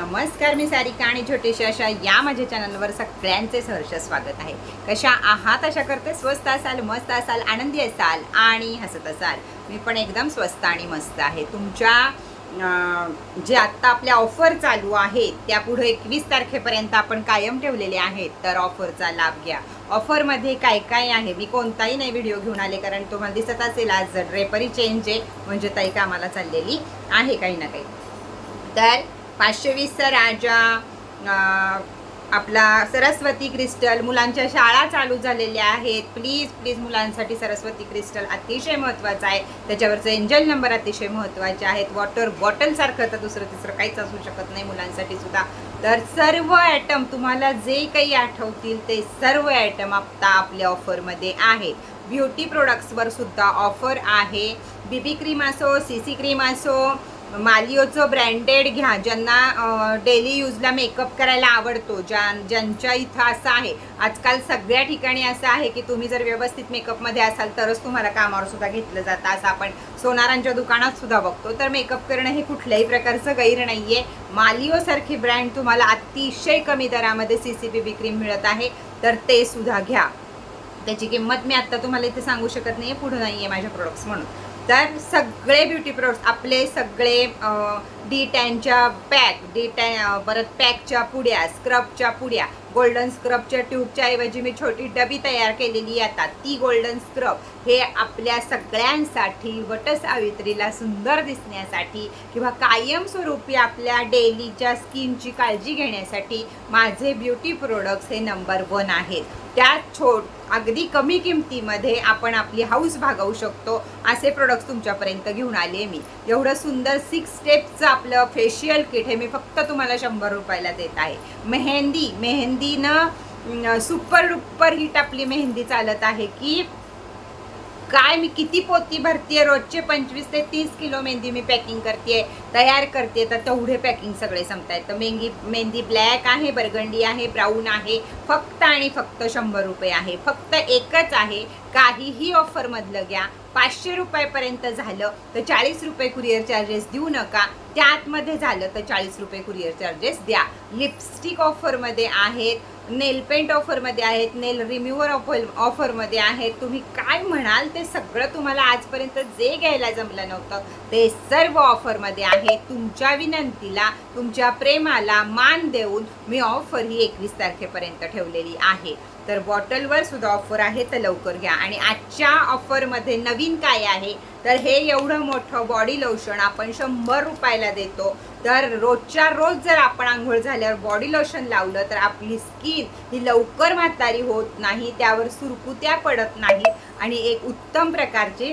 नमस्कार मी सारिका आणि छोटीशी अशा या माझ्या चॅनलवर सगळ्यांचे सहर्ष स्वागत आहे. कशा आहात? अशा करते. स्वस्त असाल मस्त असाल आनंदी असाल आणि हसत असाल. मी पण एकदम स्वस्त आणि मस्त आहे. तुमच्या जे आत्ता आपल्या ऑफर चालू आहेत त्या पुढे एकवीस तारखेपर्यंत आपण कायम ठेवलेले आहेत तर ऑफरचा लाभ घ्या. ऑफरमध्ये काय काय आहे? मी कोणताही नाही व्हिडिओ घेऊन आले कारण तुम्हाला दिसत असेल आज ड्रेपरी चेंज आहे म्हणजे ताई कामाला चाललेली आहे काही ना काही. तर पाचशे वीसचा राजा आपला सरस्वती क्रिस्टल मुलांच्या शाळा चालू झालेल्या आहेत. प्लीज प्लीज मुलांसाठी सरस्वती क्रिस्टल अतिशय महत्त्वाचं आहे. त्याच्यावरचं एंजल नंबर अतिशय महत्त्वाचे आहेत. वॉटर बॉटलसारखं तर दुसरं तिसरं काहीच असू शकत नाही मुलांसाठी सुद्धा. तर सर्व ॲटम तुम्हाला जे काही आठवतील ते सर्व ॲटम आत्ता आपल्या ऑफरमध्ये आहेत ब्युटी प्रोडक्ट्सवर सुद्धा ऑफर आहे. बीबी क्रीम असो सी सी क्रीम असो मालिओचं ब्रँडेड घ्या ज्यांना डेली यूजला मेकअप करायला आवडतो ज्या ज्यांच्या इथं असं आहे. आजकाल सगळ्या ठिकाणी असं आहे की तुम्ही जर व्यवस्थित मेकअपमध्ये असाल तरच तुम्हाला कामावर सुद्धा घेतलं जातं. असं आपण सोनारांच्या दुकानात सुद्धा बघतो. तर मेकअप करणं हे कुठल्याही प्रकारचं गैर नाही आहे मालिओसारखी ब्रँड तुम्हाला अतिशय कमी दरामध्ये C C B B cream मिळत आहे. तर ते सुद्धा घ्या. त्याची किंमत मी आत्ता तुम्हाला इथे सांगू शकत नाही आहे पुढं नाही आहे माझ्या प्रोडक्ट्स म्हणून. तर सगळे ब्युटी प्रोडक्ट्स आपले सगळे डी टॅनच्या पॅक डी टॅन परत पॅकच्या पुड्या स्क्रबच्या पुड्या गोल्डन स्क्रबच्या ट्यूबच्या ऐवजी मी छोटी डबी तयार केलेली येतात ती गोल्डन स्क्रब हे आपल्या सगळ्यांसाठी वटसावित्रीला सुंदर दिसण्यासाठी किंवा कायमस्वरूपी आपल्या डेलीच्या स्किनची काळजी घेण्यासाठी माझे ब्युटी प्रोडक्ट्स हे नंबर वन आहेत. त्यात छोट अगदी कमी किमतीमध्ये आपण आपली हाऊस भागवू शकतो असे प्रोडक्ट्स तुमच्यापर्यंत घेऊन आले मी. एवढं सुंदर सिक्स स्टेपचं आपलं फेशियल किट हे मी फक्त तुम्हाला शंभर रुपयाला देत आहे. मेहंदी मेहंदीनं सुपर डुप्पर हिट आपली मेहंदी चालत आहे की काय मी किती पोती भरतीये? रोजचे पंचवीस ते तीस किलो मेहंदी मी पॅकिंग करते तयार करते तर तेवढे पॅकिंग सगळे संपतायत. तर मेहंदी मेहंदी ब्लॅक आहे बर्गंडी आहे ब्राऊन आहे फक्त आणि फक्त शंभर रुपये आहे. फक्त एकच आहे काहीही ऑफरमधलं घ्या. पाचशे रुपयापर्यंत झालं तर चाळीस रुपये कुरिअर चार्जेस देऊ नका. त्या आतमध्ये झालं तर चाळीस रुपये कुरिअर चार्जेस द्या. लिपस्टिक ऑफरमध्ये आहेत नेल पेंट ऑफरमध्ये आहेत नेल रिम्युअर ऑफर ऑफरमध्ये आहेत. तुम्ही काय म्हणाल ते सगळं तुम्हाला आजपर्यंत जे घ्यायला जमलं नव्हतं ते सर्व ऑफरमध्ये आहे. तुमच्या विनंतीला तुमच्या प्रेमाला मान देऊन मी ऑफर ही एकवीस तारखेपर्यंत ठेवलेली आहे. तर बॉटलवर सुद्धा ऑफर आहे तर लवकर घ्या. आणि आजच्या ऑफरमध्ये नवीन काय आहे? तर हे एवढं मोठं बॉडी लोशन आपण शंभर रुपयाला देतो. तर रोजच्या रोज जर आपण आंघोळ झाल्यावर बॉडी लोशन लावलं तर आपली स्किन ही लवकर म्हातारी होत नाही त्यावर सुरकुत्या पडत नाहीत आणि एक उत्तम प्रकारची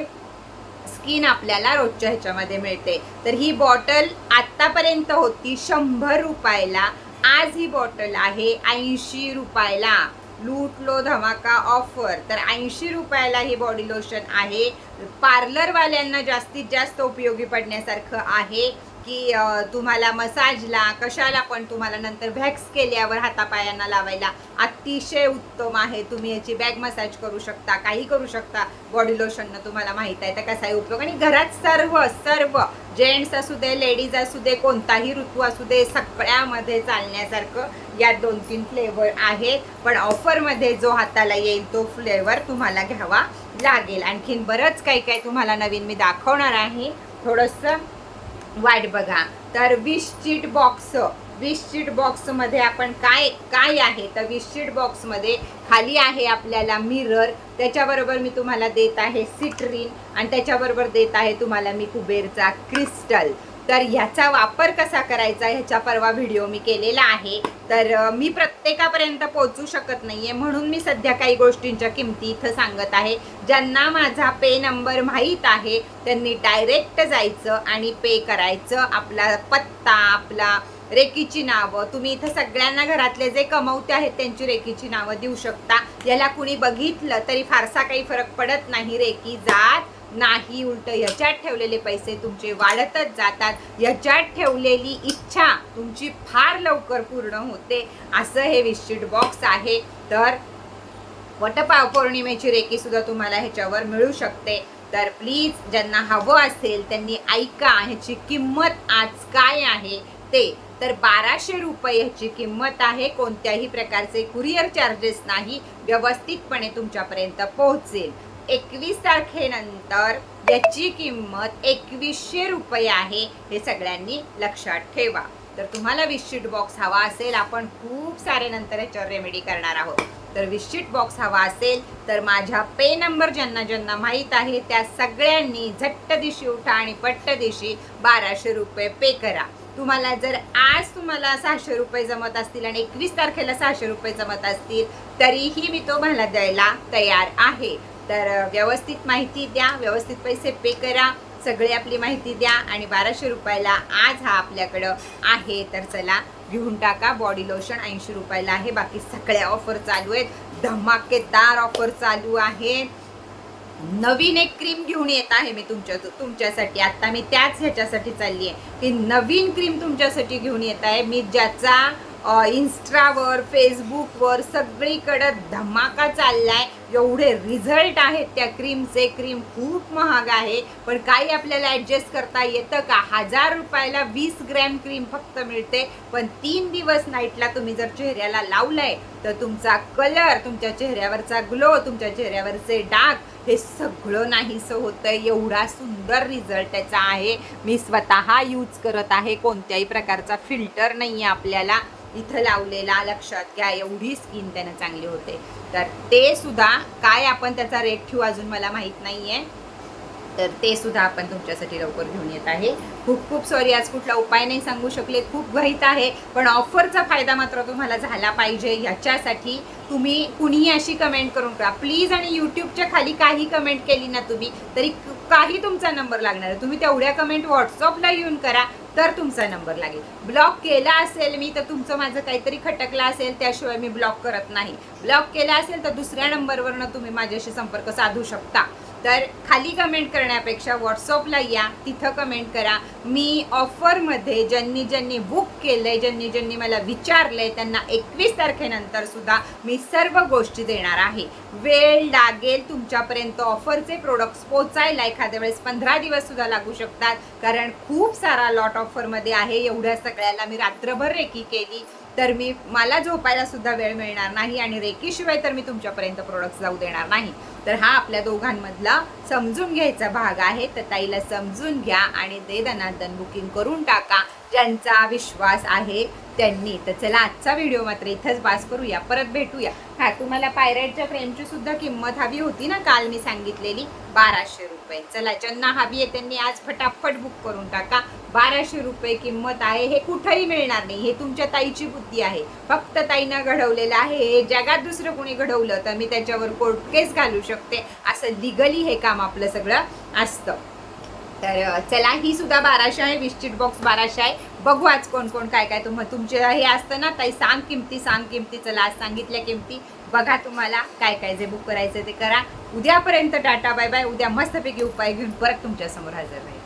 स्किन आपल्याला रोजच्या ह्याच्यामध्ये मिळते. तर ही बॉटल आत्तापर्यंत होती शंभर रुपयाला. आज ही बॉटल आहे ऐंशी रुपयाला. लूट लो धमाका ऑफर तर ऐंशी रुपयाला हे बॉडी लोशन आहे. पार्लरवाल्यांना जास्तीत जास्त उपयोगी पडण्यासारखं आहे. की तुम्हाला मसाजला कशाला पण तुम्हाला नंतर व्हॅक्स केल्यावर हातापायांना लावायला अतिशय उत्तम आहे. तुम्ही याची बॅग मसाज करू शकता काही करू शकता. बॉडी लोशननं तुम्हाला माहीत आहे तर कसाही उपयोग. आणि घरात सर्व सर्व जेंट्स असू दे लेडीज असू दे कोणताही ऋतू असू दे सगळ्यामध्ये चालण्यासारखं यात दोन तीन फ्लेवर आहे पण ऑफरमध्ये जो हाताला येईल तो फ्लेवर तुम्हाला घ्यावा लागेल. आणखीन बरंच काही काही तुम्हाला नवीन मी दाखवणार आहे. थोडंसं वाट बघा. तर वीस चीट बॉक्स वीस चीट बॉक्समध्ये आपण काय काय आहे? तर वीस चीट बॉक्समध्ये खाली आहे आपल्याला मिरर त्याच्याबरोबर मी तुम्हाला देत आहे सिट्रीन आणि त्याच्याबरोबर देत आहे तुम्हाला मी कुबेरचा क्रिस्टल तर ह्याचा वापर कसा करायचा ह्याच्या परवा व्हिडिओ मी केलेला आहे. तर मी प्रत्येकापर्यंत पोहोचू शकत नाही आहे म्हणून मी सध्या काही गोष्टींच्या किमती इथं सांगत आहे. ज्यांना माझा पे नंबर माहीत आहे त्यांनी डायरेक्ट जायचं आणि पे करायचं. आपला पत्ता आपला रेकीची नावं तुम्ही इथं सगळ्यांना घरातले जे कमवते आहेत त्यांची रेकीची नावं देऊ शकता. याला कुणी बघितलं तरी फारसा काही फरक पडत नाही. रेकी जात नाही उलट ह्याच्यात ठेवलेले पैसे तुमचे वाढतच जातात. ह्याच्यात ठेवलेली इच्छा तुमची फार लवकर पूर्ण होते. असं हे विश्चिट बॉक्स आहे. तर वटपा पौर्णिमेची रेकी सुद्धा तुम्हाला ह्याच्यावर मिळू शकते. तर प्लीज ज्यांना हवं असेल त्यांनी ऐका ह्याची किंमत आज काय आहे ते. तर बाराशे रुपये ह्याची किंमत आहे. कोणत्याही प्रकारचे कुरिअर चार्जेस नाही. व्यवस्थितपणे तुमच्यापर्यंत पोहोचेल. एकवीस तारखेनंतर याची किंमत एकवीसशे रुपये आहे हे सगळ्यांनी लक्षात ठेवा. तर तुम्हाला विशशीट बॉक्स हवा असेल आपण खूप सारे नंतर याच्यावर रेमेडी करणार आहोत. तर विशशीट बॉक्स हवा असेल तर माझ्या पे नंबर ज्यांना ज्यांना माहीत आहे त्या सगळ्यांनी झट्ट दिशी उठा आणि पट्ट दिशी बाराशे रुपये पे करा. तुम्हाला जर आज तुम्हाला सहाशे रुपये जमत असतील आणि एकवीस तारखेला सहाशे रुपये जमत असतील तरीही मी तो मला द्यायला तयार आहे. तर व्यवस्थित माहिती द्या व्यवस्थित पैसे पे करा सगळी आपली माहिती द्या आणि बाराशे रुपयाला आज हा आपल्याकडं आहे. तर चला घेऊन टाका बॉडी लोशन. ऐंशी रुपयाला आहे. बाकी सगळ्या ऑफर चालू आहेत. धमाकेदार ऑफर चालू आहेत नवीन एक क्रीम घेऊन येत आहे मी तुमच्या तुमच्यासाठी. आत्ता मी त्याच ह्याच्यासाठी चालली आहे की नवीन क्रीम तुमच्यासाठी घेऊन येत आहे मी ज्याचा इन्स्टावर फेसबुकवर सगळीकडं धमाका चालला आहे एवढे रिझल्ट आहेत त्या क्रीमचे क्रीम खूप महाग आहे. पण काही आपल्याला ॲडजस्ट करता येतं का? हजार रुपयाला वीस ग्रॅम क्रीम फक्त मिळते. पण तीन दिवस नाईटला तुम्ही जर चेहऱ्याला लावलंय तर तुमचा कलर तुमच्या चेहऱ्यावरचा ग्लो तुमच्या चेहऱ्यावरचे डाग हे सगळं नाहीसं होतं एवढा सुंदर रिझल्ट त्याचा आहे. मी स्वतः यूज करत आहे. कोणत्याही प्रकारचा फिल्टर नाही आहे आपल्याला. इथं लावलेला. लक्षात घ्या एवढी स्किन त्यानं चांगली होते. तर ते सुद्धा काय आपण त्याचा रेट ठेवू अजून मला माहीत नाही आहे तर ते सुद्धा आपण तुमच्यासाठी लवकर घेऊन येत आहे. खूप खूप सॉरी आज कुठला उपाय नाही सांगू शकले. खूप घाईत आहे पण ऑफरचा फायदा मात्र तुम्हाला झाला पाहिजे. ह्याच्यासाठी तुम्ही कुणीही अशी कमेंट करून करा. प्लीज आणि यूट्यूबच्या खाली काही कमेंट केली ना तुम्ही तरी काही तुमचा नंबर लागणार आहे. तुम्ही तेवढ्या कमेंट व्हॉट्सअपला येऊन करा. तर तुमचा नंबर लागेल. ब्लॉक केला असेल मी तर तुमचं माझं काहीतरी खटकलं असेल त्याशिवाय मी ब्लॉक करत नाही. ब्लॉक केला असेल तर दुसऱ्या नंबरवरनं तुम्ही माझ्याशी संपर्क साधू शकता. तर खाली कमेंट करण्यापेक्षा व्हॉट्सअपला या तिथं कमेंट करा. मी ऑफरमध्ये ज्यांनी ज्यांनी बुक केलं आहे ज्यांनी ज्यांनी मला विचारलं आहे त्यांना एकवीस तारखेनंतर सुद्धा मी सर्व गोष्टी देणार आहे. वेळ लागेल तुमच्यापर्यंत ऑफरचे प्रोडक्ट्स पोचायला एखाद्या वेळेस पंधरा दिवससुद्धा लागू शकतात. कारण खूप सारा लॉट ऑफरमध्ये आहे. एवढ्या सगळ्याला मी रात्रभर रेकी केली. तर मी मला झोपायला सुद्धा वेळ मिळणार नाही आणि रेकीशिवाय तर मी तुमच्यापर्यंत प्रोडक्ट्स जाऊ देणार नाही. तर हा आपल्या दोघांमधला समजून घ्यायचा भाग आहे. तर ताईला समजून घ्या आणि दे दनादन बुकिंग करून टाका. ज्यांचा विश्वास आहे त्यांनी. तर चला आजचा व्हिडिओ मात्र इथंच पास करूया. परत भेटूया. हा तुम्हाला पायरेटच्या फ्रेमची सुद्धा किंमत हवी होती ना काल मी सांगितलेली? बाराशे रुपये. चला ज्यांना हवी आहे त्यांनी आज फटाफट बुक करून टाका. बाराशे रुपये किंमत आहे हे कुठंही मिळणार नाही. हे तुमच्या ताईची बुद्धी आहे. फक्त ताईनं घडवलेलं आहे. हे जगात दुसरं कोणी घडवलं तर मी त्याच्यावर कोर्ट केस घालू शकते. असं लिगली हे काम आपलं सगळं असतं. तर चला ही सुद्धा बाराशे आहे. विस्टिट बॉक्स बाराशे आहे. बघू आज कोण कोण काय काय तुम तुमचे हे असतं ना ताई सांग किमती सांग किमती चला आज सांगितल्या किमती. बघा तुम्हाला काय काय जे बुक करायचं ते करा. उद्यापर्यंत टाटा बाय बाय. उद्या मस्तपैकी उपाय घेऊन परत तुमच्यासमोर हजर राहील